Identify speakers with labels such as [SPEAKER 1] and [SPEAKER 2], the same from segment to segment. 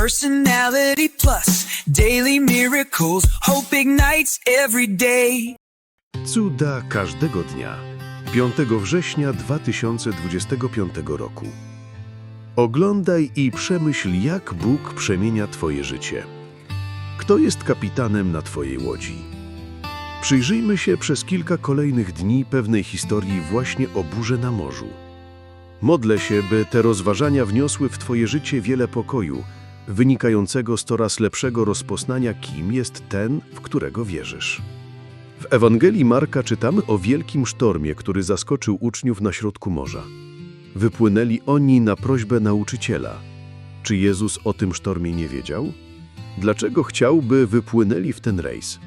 [SPEAKER 1] Personality Plus, daily miracles, hope ignites every day.
[SPEAKER 2] Cuda każdego dnia. 5 września 2025 roku. Oglądaj i przemyśl, jak Bóg przemienia Twoje życie. Kto jest kapitanem na Twojej łodzi? Przyjrzyjmy się przez kilka kolejnych dni pewnej historii właśnie o burze na morzu. Modlę się, by te rozważania wniosły w Twoje życie wiele pokoju, wynikającego z coraz lepszego rozpoznania, kim jest ten, w którego wierzysz. W Ewangelii Marka czytamy o wielkim sztormie, który zaskoczył uczniów na środku morza. Wypłynęli oni na prośbę nauczyciela. Czy Jezus o tym sztormie nie wiedział? Dlaczego chciał, by wypłynęli w ten rejs?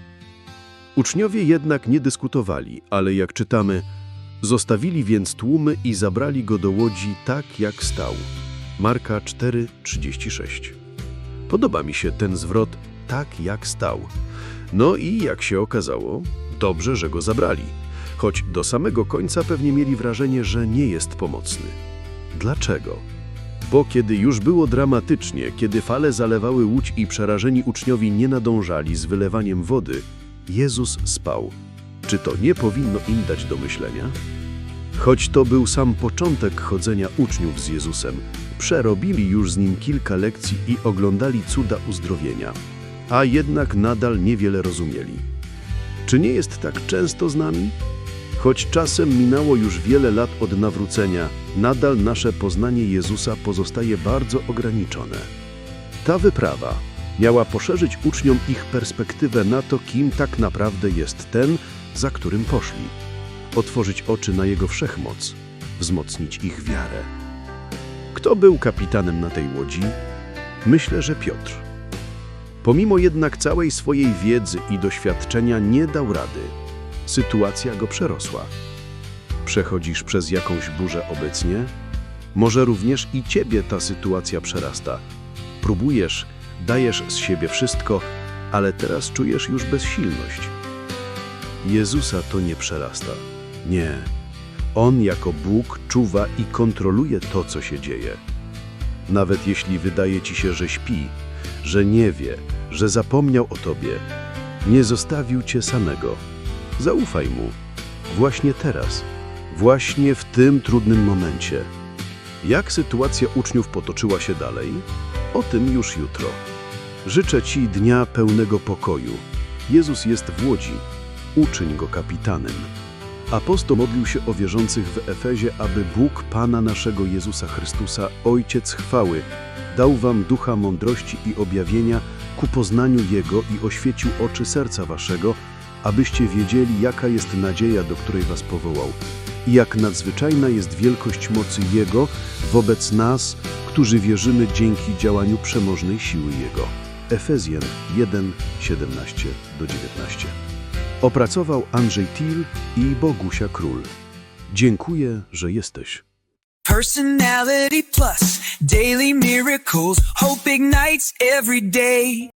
[SPEAKER 2] Uczniowie jednak nie dyskutowali, ale jak czytamy, zostawili więc tłumy i zabrali go do łodzi tak, jak stał. Marka 4:36. Podoba mi się ten zwrot tak, jak stał. No i jak się okazało, dobrze, że go zabrali, choć do samego końca pewnie mieli wrażenie, że nie jest pomocny. Dlaczego? Bo kiedy już było dramatycznie, kiedy fale zalewały łódź i przerażeni uczniowie nie nadążali z wylewaniem wody, Jezus spał. Czy to nie powinno im dać do myślenia? Choć to był sam początek chodzenia uczniów z Jezusem, przerobili już z nim kilka lekcji i oglądali cuda uzdrowienia, a jednak nadal niewiele rozumieli. Czy nie jest tak często z nami? Choć czasem minęło już wiele lat od nawrócenia, nadal nasze poznanie Jezusa pozostaje bardzo ograniczone. Ta wyprawa miała poszerzyć uczniom ich perspektywę na to, kim tak naprawdę jest ten, za którym poszli, otworzyć oczy na Jego wszechmoc, wzmocnić ich wiarę. Kto był kapitanem na tej łodzi? Myślę, że Piotr. Pomimo jednak całej swojej wiedzy i doświadczenia nie dał rady. Sytuacja go przerosła. Przechodzisz przez jakąś burzę obecnie? Może również i ciebie ta sytuacja przerasta. Próbujesz, dajesz z siebie wszystko, ale teraz czujesz już bezsilność. Jezusa to nie przerasta. Nie. On jako Bóg czuwa i kontroluje to, co się dzieje. Nawet jeśli wydaje ci się, że śpi, że nie wie, że zapomniał o tobie, nie zostawił cię samego. Zaufaj mu. Właśnie teraz. Właśnie w tym trudnym momencie. Jak sytuacja uczniów potoczyła się dalej? O tym już jutro. Życzę Ci dnia pełnego pokoju. Jezus jest w łodzi. Uczyń go kapitanem. Apostoł modlił się o wierzących w Efezie, aby Bóg Pana naszego Jezusa Chrystusa, Ojciec chwały, dał wam ducha mądrości i objawienia ku poznaniu Jego i oświecił oczy serca waszego, abyście wiedzieli, jaka jest nadzieja, do której was powołał i jak nadzwyczajna jest wielkość mocy Jego wobec nas, którzy wierzymy dzięki działaniu przemożnej siły Jego. Efezjan 1, 17 do 19. Opracował Andrzej Til i Bogusia Król. Dziękuję, że jesteś.
[SPEAKER 1] Personality Plus, daily miracles, hope ignites every day.